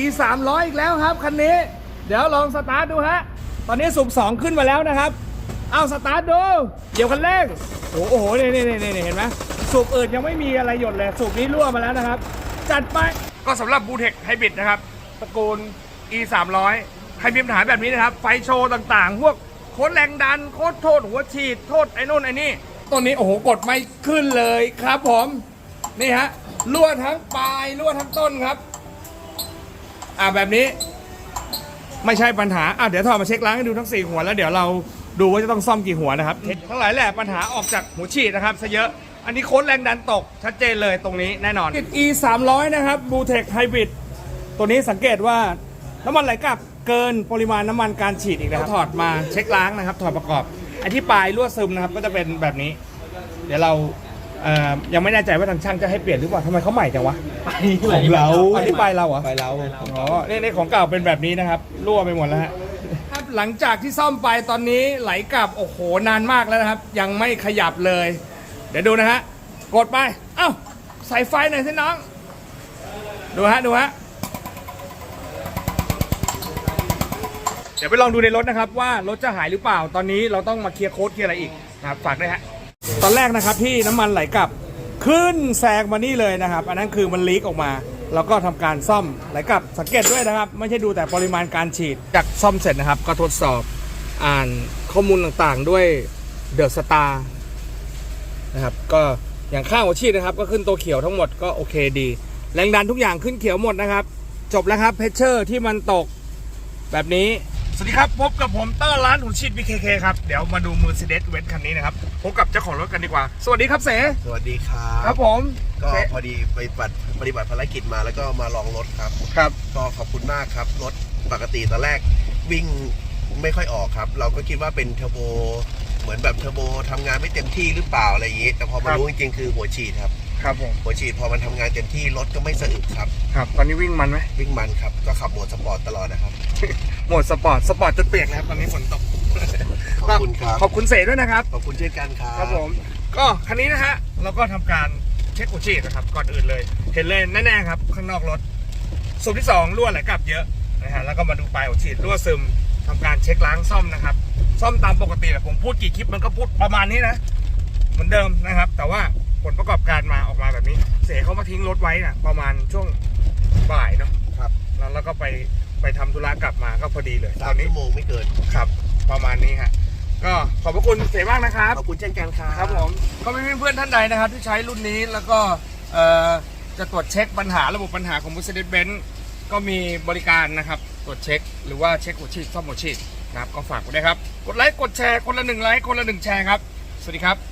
e 3 0 0อีกแล้วครับคันนี้ เดี๋ยวลองสตาร์ทดูฮะ ตอนนี้สูบ2ขึ้นมาแล้วนะครับ เอาสตาร์ทดู เดี๋ยวคันเร่งโอ้โหนี่นี่นี่นี่เห็นไหมสูบอื่นยังไม่มีอะไรหยดเลย สูบนี้รั่วมาแล้วนะครับ จัดไป ก็สำหรับบูเทคไฮบริดนะครับ ตระกูล e 3 0 0ใครมีปัญหาแบบนี้นะครับ ไฟโชว์ต่างๆ พวกโค้ดแรงดัน โค้ดโทษหัวฉีด โทษไอ้นู่นไอ้นี่ต้นนี้โอ้โหกดไม่ขึ้นเลยครับผม นี่ฮะรั่วทั้งปลายรั่วทั้งต้นครับ อ่าแบบนี้ไม่ใช่ปัญหาอะเดี๋ยวถอดมาเช็คล้างให้ดูทั้ง 4 หัวแล้วเดี๋ยวเราดูว่าจะต้องซ่อมกี่หัวนะครับทั้งหลายแหละปัญหาออกจากหัวฉีดนะครับซะเยอะ อันนี้โค้ดแรงดันตก ชัดเจนเลยตรงนี้แน่นอน e 3 0 0นะครับบูเทคไฮบริดตัวนี้สังเกตว่าน้ำมันไหลกลับเกินปริมาณน้ำมันการฉีดอีกแล้วถอดมาเช็คล้างนะครับ ถอดประกอบไอ้ที่ปลายรั่วซึมนะครับก็จะเป็นแบบนี้ เดี๋ยวเรา เอ่อยังไม่แน่ใจว่าทางช่างจะให้เปลี่ยนหรือเปล่าทำไมเขาใหม่จังวะ ของเราอันนี้ปลายเราเหรอ ไปเราอ๋อนี่ในของเก่าเป็นแบบนี้นะครับ รั่วไปหมดแล้วฮะครับหลังจากที่ซ่อมไปตอนนี้ไหลกลับ โอ้โห นานมากแล้วนะครับ ยังไม่ขยับเลย เดี๋ยวดูนะฮะ กดไป เอ้า ใส่ไฟหน่อยสิน้อง ดูฮะ ดูฮะ เดี๋ยวไปลองดูในรถนะครับ ว่ารถจะหายหรือเปล่า ตอนนี้เราต้องมาเคลียร์โค้ดเคลียร์อะไรอีกนะครับ ฝากด้วยฮะ ตอนแรกนะครับที่น้ำมันไหลกลับขึ้นแซงมานี่เลยนะครับ อันนั้นคือมันลีกออกมา แล้วก็ทำการซ่อมไหลกลับสังเกตด้วยนะครับ ไม่ใช่ดูแต่ปริมาณการฉีดจากซ่อมเสร็จนะครับ ก็ทดสอบอ่านข้อมูลต่างๆด้วยเดอะสตาร์นะครับก็อย่างข้างหัวฉีดนะครับ ก็ขึ้นตัวเขียวทั้งหมดก็โอเคดี แรงดันทุกอย่างขึ้นเขียวหมดนะครับ จบแล้วครับเพชเชอร์ที่มันตกแบบนี้ สวัสดีครับ พบกับผมเตอร์ร้านหุ่นชีด BKK ครับ เดี๋ยวมาดู Mercedes Benz คันนี้นะครับ พบกับเจ้าของรถกันดีกว่า สวัสดีครับเสสวัสดีครัครับบผมก็เสพอดีไปปฏิปฏิบัติภารกิจมาแล้วก็มาลองรถครับ ครับ ก็ขอบคุณมากครับ รถปกติตอนแรกวิ่งไม่ค่อยออกครับ เราก็คิดว่าเป็นเทอร์โบ เหมือนแบบเทอร์โบทำงานไม่เต็มที่หรือเปล่าอะไรอย่างนี้ แต่พอมารู้จริงๆคือหัวฉีดครับ ครับผมหัวฉีดพอมันทำงานเต็มที่รถก็ไม่สะอึกครับ ครับ ตอนนี้วิ่งมันไหมวิ่งมันครับ ก็ขับโหมดสปอร์ตตลอดนะครับ โหมดสปอร์ตสปอร์ตจนเปียกนะครับตอนนี้ฝนตกขอบคุณครับ ขอบคุณเสด้วยนะครับ ขอบคุณเช่นกันครับ ครับผม ก็คันนี้นะฮะเราก็ทำการเช็คหัวฉีดนะครับก่อนอื่นเลย เห็นเลยแน่ๆครับ ข้างนอกรถสูบที่สองรั่วไหลกลับเยอะนะฮะแล้วก็มาดูปลายหัวฉีดรั่วซึมทำการเช็คล้างซ่อมนะครับ ซ่อมตามปกติแหละผมพูดกี่คลิปมันก็พูดประมาณนี้นะ เหมือนเดิมนะครับ แต่ว่า งรถไว้น่ะ ประมาณช่วงบ่ายเนาะครับ แล้วแล้วก็ไปไปทำธุระกลับมาก็พอดีเลยสาตมอนนี้ชั่วโมงไม่เกิน ครับ ประมาณนี้ฮะก็ขอบพระคุณเสียมากนะครับ ขอบคุณเช่นกันครับ ครับผมก็ไม่มีเพื่อนท่านใดนะครับ ที่ใช้รุ่นนี้แล้วก็เอ่อจะตรวจเช็คปัญหาระบบปัญหาของ Mercedes-Benz ก็มีบริการนะครับ ตรวจเช็ค หรือว่าเช็คหัวฉีดซ่อมหัวฉีดนะครับก็ฝากไว้ด้วยครับ กดไลค์กดแชร์คนละหนึ่งไลค์คนละหนึ่งแชร์ครับ สวัสดีครับ